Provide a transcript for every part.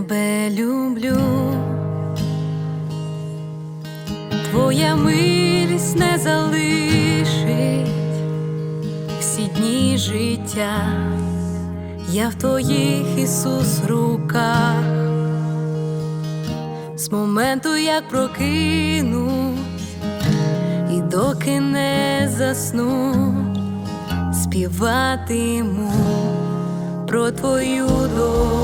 не люблю, твоя милість не залишить всі дні життя, я в твоїх Ісус руках, з моменту, як прокинусь, і доки не засну, співатиму про твою доброту.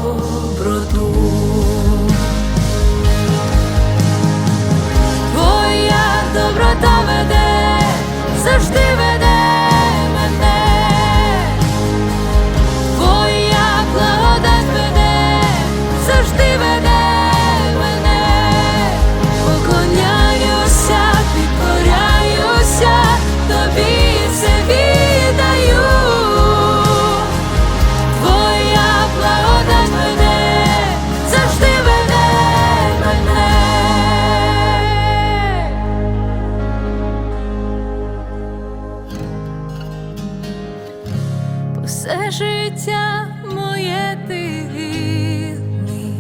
Все життя моє ти вірний,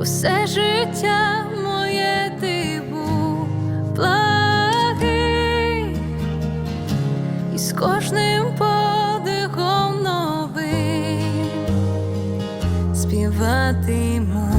Усе життя моє ти був благий, і з кожним подихом новим співатиму.